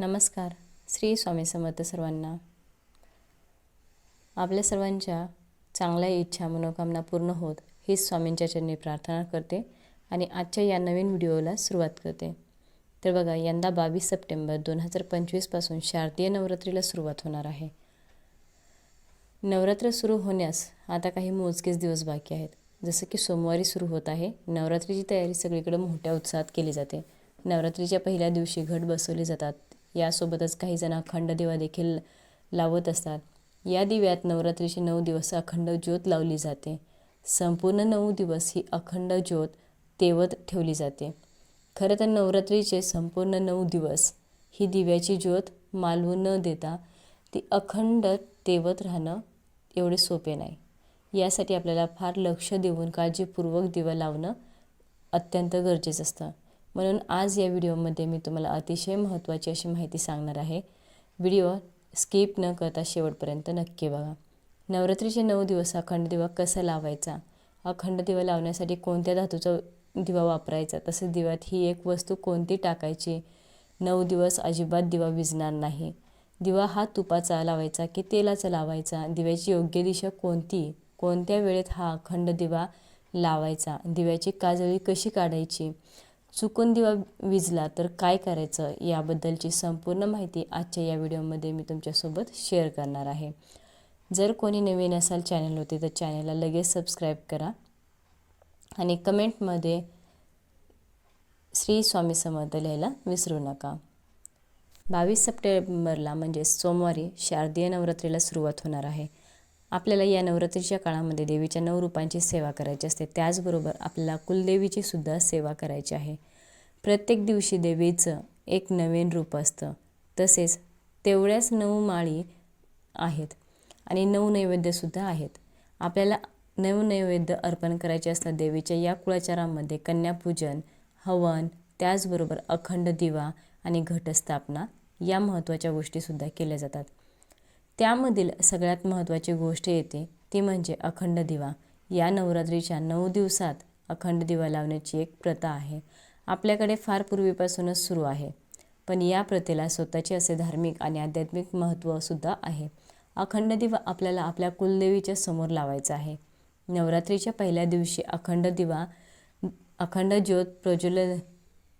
नमस्कार. श्री स्वामी समर्थ सर्वांना. आपल्या सर्वांच्या चांगल्या इच्छा मनोकामना पूर्ण होत हीच स्वामींच्या चरणी प्रार्थना करते आणि आजच्या या नवीन व्हिडिओला सुरुवात करते. तर बघा यंदा बावीस सप्टेंबर दोन हजार पंचवीसपासून शारदीय नवरात्रीला सुरुवात होणार आहे. नवरात्र सुरू होण्यास आता काही मोजकेच दिवस बाकी आहेत. जसं की सोमवारी सुरू होत आहे. नवरात्रीची तयारी सगळीकडे मोठ्या उत्साहात केली जाते. नवरात्रीच्या पहिल्या दिवशी घट बसवले जातात. यासोबतच काही जण अखंड दिवा देखील लावत असतात. या दिव्यात नवरात्रीचे नऊ दिवस अखंड ज्योत लावली जाते. संपूर्ण नऊ दिवस ही अखंड ज्योत तेवत ठेवली जाते. खरं तर नवरात्रीचे संपूर्ण नऊ दिवस ही दिव्याची ज्योत मालवू न देता ती अखंड तेवत राहणं एवढे सोपे नाही. यासाठी आपल्याला फार लक्ष देऊन काळजीपूर्वक दिवा लावणं अत्यंत गरजेचं असतं. म्हणून आज या व्हिडिओमध्ये मी तुम्हाला अतिशय महत्त्वाची अशी माहिती सांगणार आहे. व्हिडिओ स्किप न करता शेवटपर्यंत नक्की बघा. नवरात्रीचे नऊ दिवस अखंड दिवा कसा लावायचा? अखंड दिवा लावण्यासाठी कोणत्या धातूचा दिवा वापरायचा? तसेच दिव्यात ही एक वस्तू कोणती टाकायची? नऊ दिवस अजिबात दिवा विजणार नाही. दिवा हा तुपाचा लावायचा की तेलाचा लावायचा? दिव्याची योग्य दिशा कोणती? कोणत्या वेळेत हा अखंड दिवा लावायचा? दिव्याची काजळी कशी काढायची? चुकून दिवा विजला तर काय करायचं याबद्दलची संपूर्ण माहिती आजच्या या व्हिडिओमध्ये मी तुमच्यासोबत शेअर करणार आहे. जर कोणी नवीन असाल चॅनलवरती तर चॅनलला लगेच सबस्क्राईब करा आणि कमेंटमध्ये श्री स्वामी समर्थ लिहायला विसरू नका. बावीस सप्टेंबरला म्हणजे सोमवारी शारदीय नवरात्रीला सुरुवात होणार आहे. आपल्याला या नवरात्रीच्या काळामध्ये देवीच्या नऊ रूपांची सेवा करायची असते. त्याचबरोबर आपल्याला कुलदेवीची सुद्धा सेवा करायची आहे. प्रत्येक दिवशी देवीचं एक नवीन रूप असतं. तसेच तेवढ्याच नऊ माळी आहेत आणि नऊ नैवेद्यसुद्धा आहेत. आपल्याला नऊ नैवेद्य अर्पण करायचे असतात देवीच्या या कुळाचारामध्ये कन्यापूजन हवन त्याचबरोबर अखंड दिवा आणि घटस्थापना या महत्त्वाच्या गोष्टीसुद्धा केल्या जातात. त्यामधील सगळ्यात महत्त्वाची गोष्ट येते ती म्हणजे अखंड दिवा. या नवरात्रीच्या नऊ दिवसात अखंड दिवा लावण्याची एक प्रथा आहे. आपल्याकडे फार पूर्वीपासूनच सुरू आहे. पण या प्रथेला स्वतःचे असे धार्मिक आणि आध्यात्मिक महत्त्वसुद्धा आहे. अखंड दिवा आपल्याला आपल्या कुलदेवीच्या समोर लावायचा आहे. नवरात्रीच्या पहिल्या दिवशी अखंड दिवा अखंड ज्योत प्रज्वल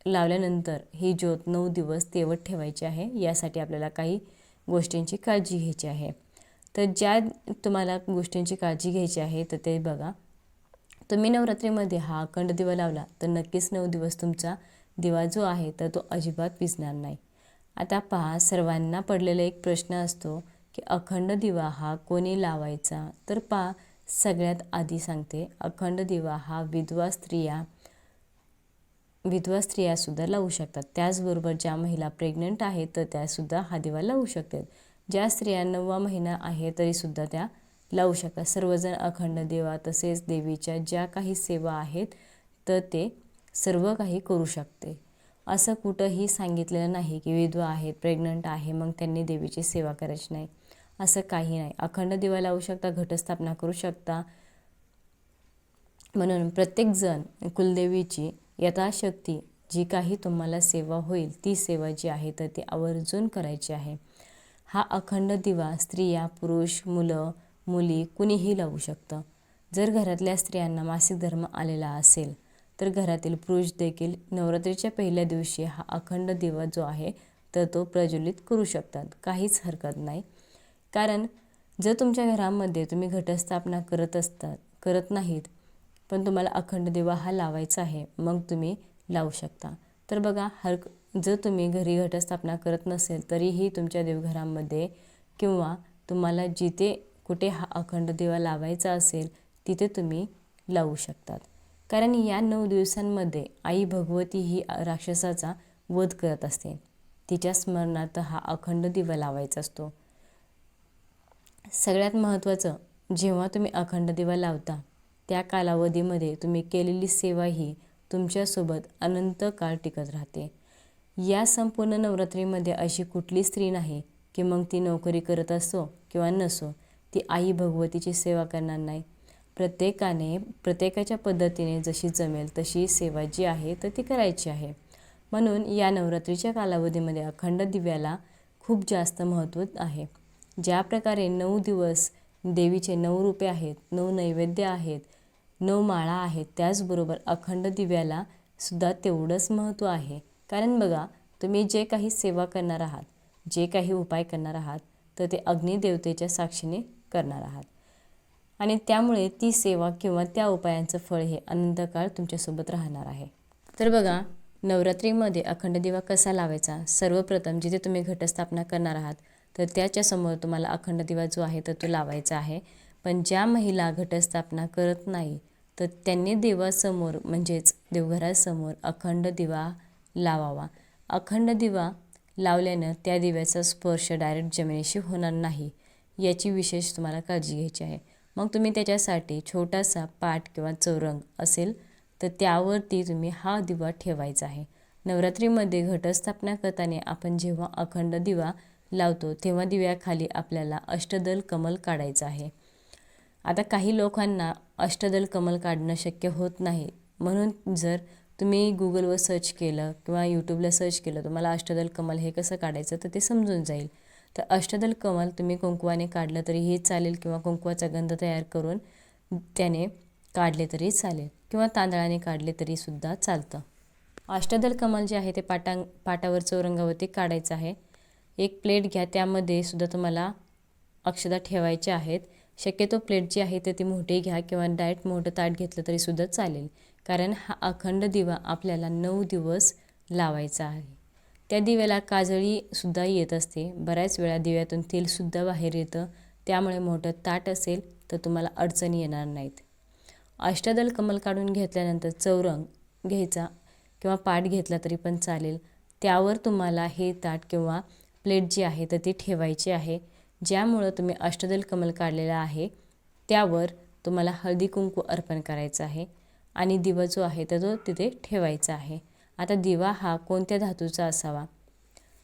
लावल्यानंतर ही ज्योत नऊ दिवस तेवत ठेवायची आहे. यासाठी आपल्याला काही गोष्टींची काळजी घ्यायची आहे. तर ज्या तुम्हाला गोष्टींची काळजी घ्यायची आहे तर ते बघा. तुम्ही नवरात्रीमध्ये हा अखंड दिवा लावला. तर नक्कीच नऊ दिवस तुमचा दिवा जो आहे तर तो अजिबात विजणार नाही. आता पहा सर्वांना पडलेला एक प्रश्न असतो की अखंड दिवा हा कोणी लावायचा? तर पहा सगळ्यात आधी सांगते अखंड दिवा हा विधवा स्त्रिया विधवा स्त्रियासुद्धा लावू शकतात. त्याचबरोबर ज्या महिला प्रेग्नंट आहेत तर त्यासुद्धा हा दिवा लावू शकतात. ज्या स्त्रिया नववा महिना आहे तरीसुद्धा त्या लावू शकता. सर्वजण अखंड देवा तसेच देवीच्या ज्या काही सेवा आहेत तर ते सर्व काही करू शकते. असं कुठंही सांगितलेलं नाही की विधवा आहेत प्रेग्नंट आहे मग त्यांनी देवीची सेवा करायची नाही. असं काही नाही. अखंड दिवा लावू शकता घटस्थापना करू शकता. म्हणून प्रत्येकजण कुलदेवीची यथाशक्ती जी काही तुम्हाला सेवा होईल ती सेवा जी आहे तर ती आवर्जून करायची आहे. हा अखंड दिवा स्त्रिया पुरुष मुलं मुली कुणीही लावू शकतं. जर घरातल्या स्त्रियांना मासिक धर्म आलेला असेल तर घरातील पुरुष देखील नवरात्रीच्या पहिल्या दिवशी हा अखंड दिवा जो आहे तर तो प्रज्वलित करू शकतात. काहीच हरकत नाही. कारण जर तुमच्या घरामध्ये तुम्ही घटस्थापना करत असतात करत नाहीत पण तुम्हाला अखंड दिवा हा लावायचा आहे मग तुम्ही लावू शकता. तर बघा हर जर तुम्ही घरी घटस्थापना करत नसेल तरीही तुमच्या देवघरामध्ये किंवा तुम्हाला जिथे कुठे हा अखंड दिवा लावायचा असेल तिथे तुम्ही लावू शकतात. कारण या नऊ दिवसांमध्ये आई भगवती ही राक्षसाचा वध करत असते. तिच्या स्मरणार्थ हा अखंड दिवा लावायचा असतो. सगळ्यात महत्त्वाचं जेव्हा तुम्ही अखंड दिवा लावता त्या कालावधीमध्ये तुम्ही केलेली सेवा ही तुमच्यासोबत अनंत काळ टिकत राहते. या संपूर्ण नवरात्रीमध्ये अशी कुठली स्त्री नाही की मग ती नोकरी करत असो किंवा नसो ती आई भगवतीची सेवा करणार नाही. प्रत्येकाने प्रत्येकाच्या पद्धतीने जशी जमेल तशी सेवा जी आहे तर ती करायची आहे. म्हणून या नवरात्रीच्या कालावधीमध्ये अखंड दिव्याला खूप जास्त महत्त्व आहे. ज्या प्रकारे नऊ दिवस देवीचे नऊ रूपे आहेत नऊ नैवेद्य आहेत नऊ माळा आहेत त्याचबरोबर अखंड दिव्याला सुद्धा तेवढंच महत्त्व आहे. कारण बघा तुम्ही जे काही सेवा करणार आहात जे काही उपाय करणार आहात तर ते अग्निदेवतेच्या साक्षीने करणार आहात. आणि त्यामुळे ती सेवा किंवा त्या उपायांचं फळ हे अनंतकाळ तुमच्यासोबत राहणार आहे. तर बघा नवरात्रीमध्ये अखंड दिवा कसा लावायचा? सर्वप्रथम जिथे तुम्ही घटस्थापना करणार आहात तर त्याच्यासमोर तुम्हाला अखंड दिवा जो आहे तर तो लावायचा आहे. पण ज्या महिला घटस्थापना करत नाही तर त्यांनी देवासमोर म्हणजेच देवघरासमोर अखंड दिवा लावावा. अखंड दिवा लावल्यानं त्या दिव्याचा स्पर्श डायरेक्ट जमिनीशी होणार नाही. याची विशेष तुम्हाला काळजी घ्यायची आहे. मग तुम्ही त्याच्यासाठी छोटासा पाट किंवा चौरंग असेल तर त्यावरती तुम्ही हा दिवा ठेवायचा आहे. नवरात्रीमध्ये घटस्थापना करताना आपण जेव्हा अखंड दिवा लावतो तेव्हा दिव्याखाली आपल्याला अष्टदल कमल काढायचं आहे. आता काही लोकांना अष्टदल कमल काढणं शक्य होत नाही. म्हणून जर तुम्ही गुगलवर सर्च केलं किंवा यूट्यूबला सर्च केलं तुम्हाला अष्टदल कमल हे कसं काढायचं तर ते समजून जाईल. तर अष्टदल कमल तुम्ही कुंकवाने काढलं तरी हे चालेल किंवा कुंकवाचा गंध तयार करून त्याने काढले तरी चालेल किंवा तांदळाने काढले तरीसुद्धा चालतं. अष्टदल कमल जे आहे ते पाटां पाटावर चौरंगावरती काढायचं आहे. एक प्लेट घ्या त्यामध्ये सुद्धा तुम्हाला अक्षदा ठेवायच्या आहेत. शक्यतो प्लेट जी आहे ते ती मोठी घ्या किंवा डायट मोठं ताट घेतलं तरीसुद्धा चालेल. कारण हा अखंड दिवा आपल्याला नऊ दिवस लावायचा आहे. त्या दिव्याला काजळीसुद्धा येत असते. बऱ्याच वेळा दिव्यातून तेलसुद्धा बाहेर येतं. त्यामुळे मोठं ताट असेल तर तुम्हाला अडचणी येणार नाहीत. अष्टदल कमल काढून घेतल्यानंतर चौरंग घ्यायचा किंवा पाट घेतला तरी पण चालेल. त्यावर तुम्हाला हे ताट किंवा प्लेट जी आहे तर ती ठेवायची आहे. ज्यामुळं तुम्ही अष्टदल कमल काढलेला आहे त्यावर तुम्हाला हळदी कुंकू अर्पण करायचं आहे आणि दिवा जो आहे तर तो तिथे ठेवायचा आहे. आता दिवा हा कोणत्या धातूचा असावा?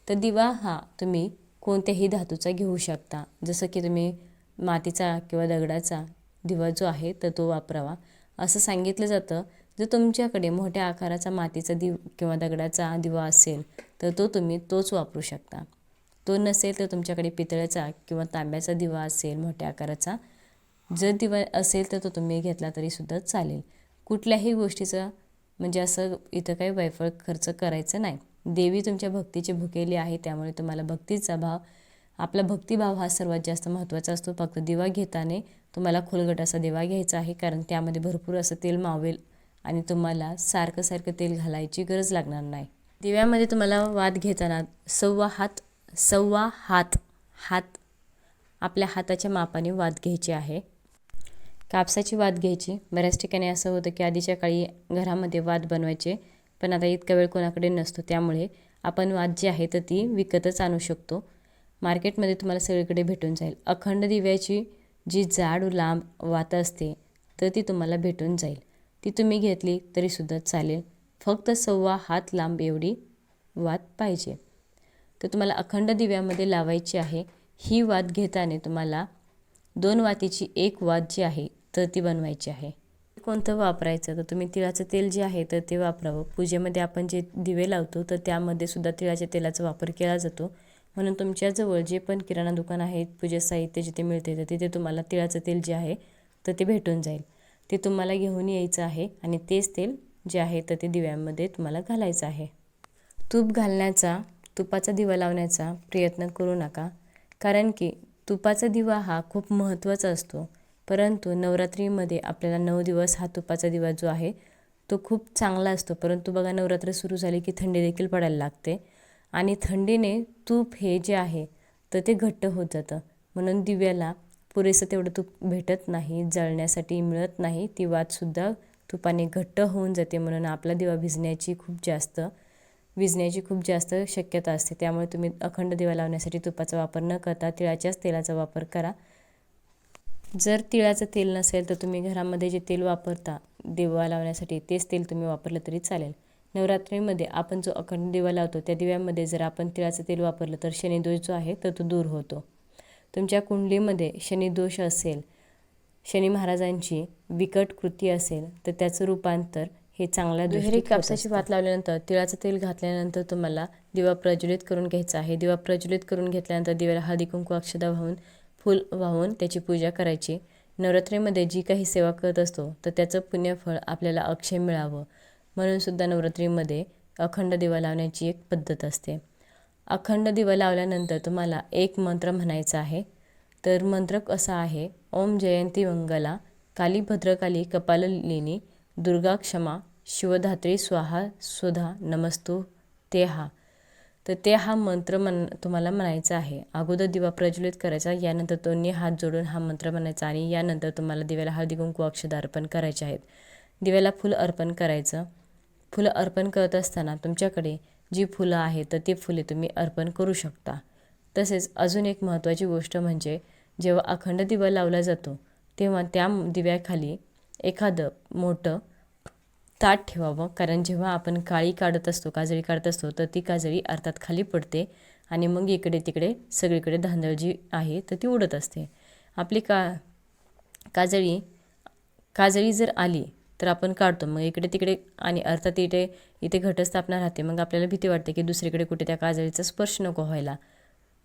तर दिवा हा तुम्ही कोणत्याही धातूचा घेऊ शकता. जसं की तुम्ही मातीचा किंवा दगडाचा दिवा जो आहे तर तो वापरावा. असं सांगितलं जातं. जर तुमच्याकडे मोठ्या आकाराचा मातीचा दिव किंवा दगडाचा दिवा असेल तर तो तुम्ही तोच वापरू शकता. तो नसेल तर तुमच्याकडे पितळ्याचा किंवा तांब्याचा दिवा असेल मोठ्या आकाराचा. जर दिवा असेल तर तो तुम्ही घेतला तरीसुद्धा चालेल. कुठल्याही गोष्टीचं म्हणजे असं इथं काही वायफळ खर्च करायचं नाही. देवी तुमच्या भक्तीची भुकेली आहे त्यामुळे तुम्हाला भक्तीचा भाव आपला भक्तिभाव हा सर्वात जास्त महत्त्वाचा असतो. फक्त दिवा घेताना तुम्हाला खोलगट असा दिवा घ्यायचा आहे कारण त्यामध्ये भरपूर असं तेल मावेल आणि तुम्हाला सारखं सारखं तेल घालायची गरज लागणार नाही. दिव्यामध्ये तुम्हाला वाद घेताना सव्वा हात सव्वा हात हात आपल्या हाताच्या मापाने वाद घ्यायचे आहे. कापसाची वाद घ्यायची. बऱ्याच ठिकाणी असं होतं की आधीच्या काळी घरामध्ये वाद बनवायचे पण आता इतका वेळ कोणाकडे नसतो. त्यामुळे आपण वाद जी आहे तर ती विकतच आणू शकतो. मार्केटमध्ये तुम्हाला सगळीकडे भेटून जाईल. अखंड दिव्याची जी जाड लांब वात असते तर ती तुम्हाला भेटून जाईल. ती तुम्ही घेतली तरीसुद्धा चालेल. फक्त सव्वा हात लांब एवढी वात पाहिजे. तर तुम्हाला अखंड दिव्यामध्ये लावायची आहे. ही वात घेताना तुम्हाला दोन वातीची एक वात जी आहे तर ती बनवायची आहे. कोणतं वापरायचं? तर तुम्ही तिळाचं तेल जे आहे तर ते वापरावं. पूजेमध्ये आपण जे दिवे लावतो तर त्यामध्ये सुद्धा तिळाच्या तेलाचा वापर केला जातो. म्हणून तुमच्याजवळ जे पण किराणा दुकान आहे पूजा साहित्य जिथे मिळते तर तिथे तुम्हाला तिळाचं तेल जे आहे तर ते भेटून जाईल. ते तुम्हाला घेऊन यायचं आहे आणि तेच तेल जे आहे तर ते दिव्यांमध्ये तुम्हाला घालायचं आहे. तूप घालण्याचा तुपाचा दिवा लावण्याचा प्रयत्न करू नका. कारण की तुपाचा दिवा हा खूप महत्त्वाचा असतो. परंतु नवरात्रीमध्ये आपल्याला नऊ दिवस हा तुपाचा दिवा जो आहे तो खूप चांगला असतो. परंतु बघा नवरात्र सुरू झाली की थंडी देखील पडायला लागते. आणि थंडीने तूप हे जे आहे तर ते घट्ट होत जातं. म्हणून दिव्याला पुरेसं तेवढं तूप भेटत नाही जळण्यासाठी मिळत नाही. ती वातसुद्धा तुपाने घट्ट होऊन जाते. म्हणून आपला दिवा भिजण्याची खूप जास्त विजण्याची खूप जास्त शक्यता असते. त्यामुळे तुम्ही अखंड दिवा लावण्यासाठी तुपाचा वापर न करता तिळाच्याच तेलाचा वापर करा. जर तिळाचं तेल नसेल तर तुम्ही घरामध्ये जे तेल वापरता दिवा लावण्यासाठी तेच तेल तुम्ही वापरलं तरी चालेल. नवरात्रीमध्ये आपण जो अखंड दिवा लावतो त्या दिव्यामध्ये जर आपण तिळाचं तेल वापरलं तर शनिदोष जो आहे तर तो दूर होतो. तुमच्या कुंडलीमध्ये शनिदोष असेल शनी महाराजांची विकट कृती असेल तर त्याचं रूपांतर हे चांगल्या दुहेरी कापसाची भात लावल्यानंतर तिळाचं तेल घातल्यानंतर तुम्हाला दिवा प्रज्वलित करून घ्यायचा आहे. दिवा प्रज्वलित करून घेतल्यानंतर दिव्याला हळदी कुंकू अक्षदा वाहून फूल वाहून त्याची पूजा करायची. नवरात्रीमध्ये जी काही सेवा करत असतो तर त्याचं पुण्यफळ आपल्याला अक्षय मिळावं. म्हणून सुद्धा नवरात्रीमध्ये अखंड दिवा लावण्याची एक पद्धत असते. अखंड दिवा लावल्यानंतर तुम्हाला एक मंत्र म्हणायचा आहे. तर मंत्र असा आहे? ओम जयंती मंगला काली भद्रकाली कपाललिनी दुर्गा क्षमा शिवधात्री स्वाहा सुधा नमस्तू ते हा तर ते हा मंत्र म्हण तुम्हाला म्हणायचा आहे. अगोदर दिवा प्रज्वलित करायचा यानंतर दोन्ही हात जोडून हा मंत्र म्हणायचा आणि यानंतर तुम्हाला दिव्याला हळदी कुंकू अक्षदा अर्पण करायचे आहेत. दिव्याला फुलं अर्पण करायचं. फुलं अर्पण करत असताना तुमच्याकडे जी फुलं आहेत तर ती फुले तुम्ही अर्पण करू शकता. तसेच अजून एक महत्त्वाची गोष्ट म्हणजे जेव्हा अखंड दिवा लावला जातो तेव्हा त्या दिव्याखाली एखादं मोठं ताट ठेवावं. कारण जेव्हा आपण काळी काढत असतो काजळी काढत असतो तर ती काजळी अर्थात खाली पडते आणि मग इकडे तिकडे सगळीकडे धांदळ जी आहे तर ती उडत असते. आपली का काजळी काजळी जर आली तर आपण काढतो. मग इकडे तिकडे आणि अर्थात इथे इथे घटस्थापना राहते. मग आपल्याला भीती वाटते की दुसरीकडे कुठे त्या काजळीचा स्पर्श नको व्हायला.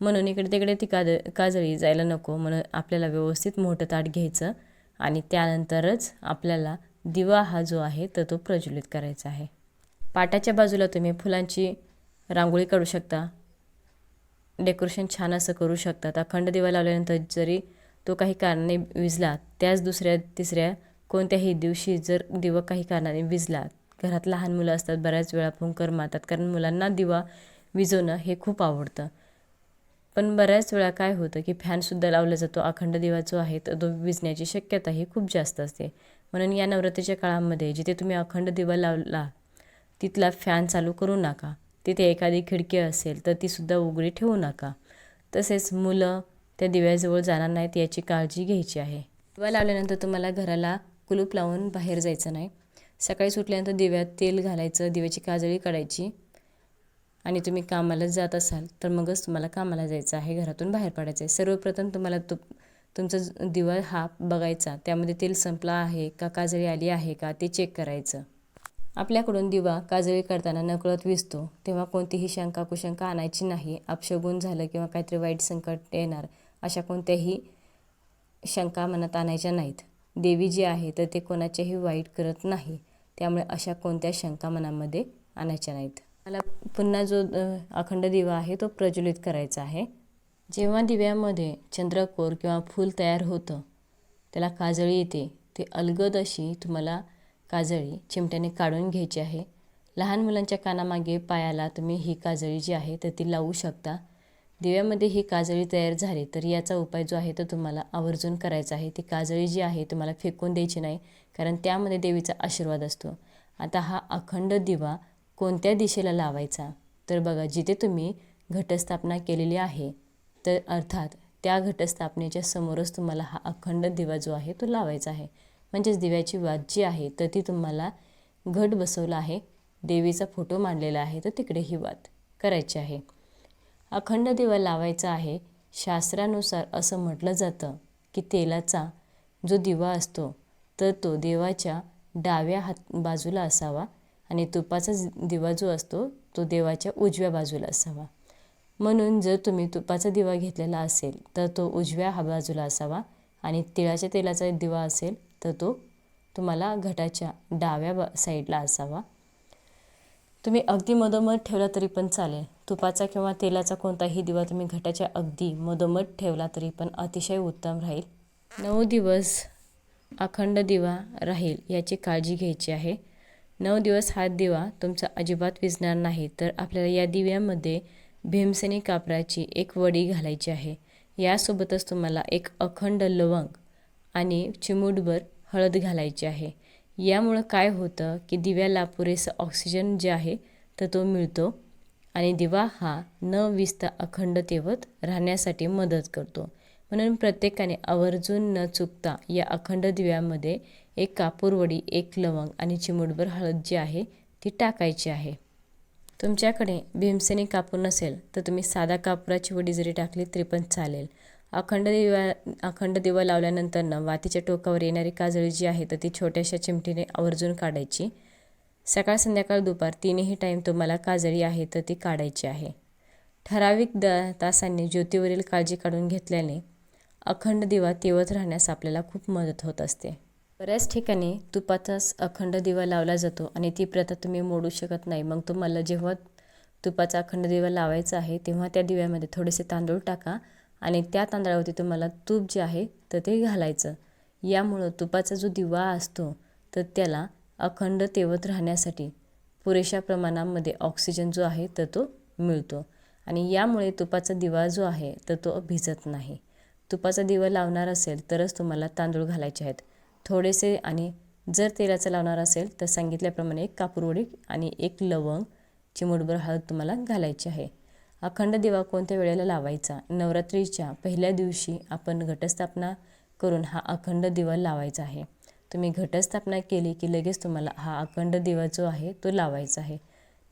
म्हणून इकडे तिकडे ती काज काजळी जायला नको. म्हणून आपल्याला व्यवस्थित मोठं ताट घ्यायचं. आणि त्यानंतरच आपल्याला दिवा हा जो आहे तर तो प्रज्वलित करायचा आहे. पाटाच्या बाजूला तुम्ही फुलांची रांगोळी काढू शकता. डेकोरेशन छान असं करू शकतात अखंड दिवा लावल्यानंतर जरी तो काही कारणाने विजला त्याच दुसऱ्या तिसऱ्या कोणत्याही दिवशी जर दिवा काही कारणाने विजला घरात लहान मुलं असतात बऱ्याच वेळा फुंकर मारतात कारण मुलांना दिवा विजवणं हे खूप आवडतं. पण बऱ्याच वेळा काय होतं की फॅनसुद्धा लावला जातो. अखंड दिवा जो आहे तो विजण्याची शक्यता ही खूप जास्त असते. म्हणून या नवरात्रीच्या काळामध्ये जिथे तुम्ही अखंड दिवा लावला तिथला फॅन चालू करू नका. तिथे एखादी खिडकी असेल तर तीसुद्धा उघडी ठेवू नका. तसेच मुलं त्या दिव्याजवळ जाणार नाहीत याची काळजी घ्यायची आहे. दिवा लावल्यानंतर तुम्हाला घराला कुलूप लावून बाहेर जायचं नाही. सकाळी सुटल्यानंतर दिव्यात तेल घालायचं दिव्याची काजळी काढायची. आणि तुम्ही कामाला जात असाल तर मगच तुम्हाला कामाला जायचं आहे घरातून बाहेर पडायचं आहे. सर्वप्रथम तुम्हाला तु तुमचा दिवा हा बघायचा त्यामध्ये तेल संपला आहे का काजळी आली आहे का ते चेक करायचं. आपल्याकडून दिवा काजळी करताना नकळत विजतो तेव्हा कोणतीही शंका कुशंका आणायची नाही. अपशगुन झालं किंवा काहीतरी वाईट संकट येणार अशा कोणत्याही शंका मनात आणायच्या नाहीत. देवी जी आहे तर ते कोणाच्याही वाईट करत नाही त्यामुळे अशा कोणत्या शंका मनामध्ये आणायच्या नाहीत. मला पुन्हा जो अखंड दिवा आहे तो प्रज्वलित करायचा आहे. जेव्हा दिव्यामध्ये चंद्रकोर किंवा फूल तयार होतं त्याला काजळी येते. ते अलगद अशी तुम्हाला काजळी चिमट्याने काढून घ्यायची आहे. लहान मुलांच्या कानामागे पायाला तुम्ही ही काजळी जी आहे तर ती लावू शकता. दिव्यामध्ये ही काजळी तयार झाली तर याचा उपाय जो आहे तो तुम्हाला आवर्जून करायचा आहे. ती काजळी जी आहे तुम्हाला फेकून द्यायची नाही कारण त्यामध्ये देवीचा आशीर्वाद असतो. आता हा अखंड दिवा कोणत्या दिशेला लावायचा? तर बघा जिथे तुम्ही घटस्थापना केलेली आहे तर अर्थात त्या घटस्थापनेच्या समोरच तुम्हाला हा अखंड दिवा जो आहे तो लावायचा आहे. म्हणजेच दिव्याची वाद जी आहे तर ती तुम्हाला घट बसवला आहे देवीचा फोटो मांडलेला आहे तर तिकडे ही करायची आहे. अखंड दिवा लावायचा आहे शास्त्रानुसार असं म्हटलं जातं की तेलाचा जो दिवा असतो तर तो देवाच्या डाव्या हात बाजूला असावा आणि तुपाचा दिवा जो असतो तो देवाच्या उजव्या बाजूला असावा. म्हणून जर तुम्ही तुपाचा दिवा घेतलेला असेल तर तो उजव्या हा बाजूला असावा आणि तिळाच्या तेलाचा दिवा असेल तर तो तुम्हाला घटाच्या डाव्या बा साईडला असावा. तुम्ही अगदी मधोमध ठेवला तरी पण चालेल. तुपाचा किंवा तेलाचा कोणताही दिवा तुम्ही घटाच्या अगदी मधोमध ठेवला तरी पण अतिशय उत्तम राहील. नऊ दिवस अखंड दिवा राहील याची काळजी घ्यायची आहे. नऊ दिवस हा दिवा तुमचा अजिबात विजणार नाही. तर आपल्याला या दिव्यामध्ये भीमसेनी कापराची एक वडी घालायची आहे. यासोबतच तुम्हाला एक अखंड लवंग आणि चिमूटभर हळद घालायची आहे. यामुळं काय होतं की दिव्याला पुरेसं ऑक्सिजन जे आहे तर तो मिळतो आणि दिवा हा न विजता अखंडतेवत राहण्यासाठी मदत करतो. म्हणून प्रत्येकाने आवर्जून न चुकता या अखंड दिव्यामध्ये एक कापूरवडी एक लवंग आणि चिमूटभर हळद जी आहे ती टाकायची आहे. तुमच्याकडे भीमसेनी कापूर नसेल तर तुम्ही साधा कापुराची वडी जरी टाकली तरी पण चालेल. अखंड दिवा अखंड दिवा लावल्यानंतर ना वातीच्या टोकावर येणारी काजळी जी आहे तर ती छोट्याशा चिमटीने आवर्जून काढायची. सकाळ संध्याकाळ दुपार तीनही टाईम तुम्हाला काजळी आहे तर ती काढायची आहे. ठराविक द तासांनी ज्योतीवरील काळजी काढून घेतल्याने अखंड दिवा तेवत राहण्यास आपल्याला खूप मदत होत असते. बऱ्याच ठिकाणी तुपाचाच अखंड दिवा लावला जातो आणि ती प्रथा तुम्ही मोडू शकत नाही. मग तुम्हाला जेव्हा तुपाचा अखंड दिवा लावायचा आहे तेव्हा त्या दिव्यामध्ये थोडेसे तांदूळ टाका आणि त्या तांदळावरती तुम्हाला तूप जे आहे तर ते घालायचं. यामुळं तुपाचा जो दिवा असतो तर त्याला अखंड तेवत राहण्यासाठी पुरेशा प्रमाणामध्ये ऑक्सिजन जो आहे तर तो मिळतो. आणि यामुळे तुपाचा दिवा जो आहे तर तो भिजत नाही. तुपाचा दिवा लावणार असेल तरच तुम्हाला तांदूळ घालायचे आहेत. थोडेसे आणि जर तेलाचं लावणार असेल तर सांगितल्याप्रमाणे एक कापूरवडी आणि एक लवंग चिमूटभर हळद तुम्हाला घालायची आहे. अखंड दिवा कोणत्या वेळेला लावायचा? नवरात्रीच्या पहिल्या दिवशी आपण घटस्थापना करून हा अखंड दिवा लावायचा आहे. तुम्ही घटस्थापना केली की लगेच तुम्हाला हा अखंड दिवा जो आहे तो लावायचा आहे.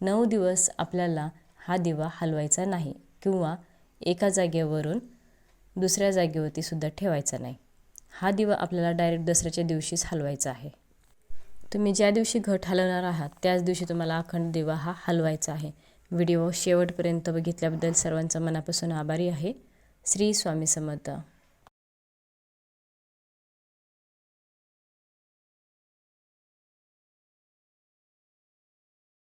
नऊ दिवस आपल्याला हा दिवा हलवायचा नाही किंवा एका जागेवरून दुसऱ्या जागेवरती सुद्धा ठेवायचा नाही. हा दिवा आपल्याला डायरेक्ट दसऱ्याच्या दिवशीच हलवायचा आहे. तुम्ही ज्या दिवशी घट हलवणार आहात त्याच दिवशी तुम्हाला अखंड दिवा हा हलवायचा आहे. व्हिडिओ शेवटपर्यंत बघितल्याबद्दल सर्वांचा मनापासून आभारी आहे. श्री स्वामी समर्थ.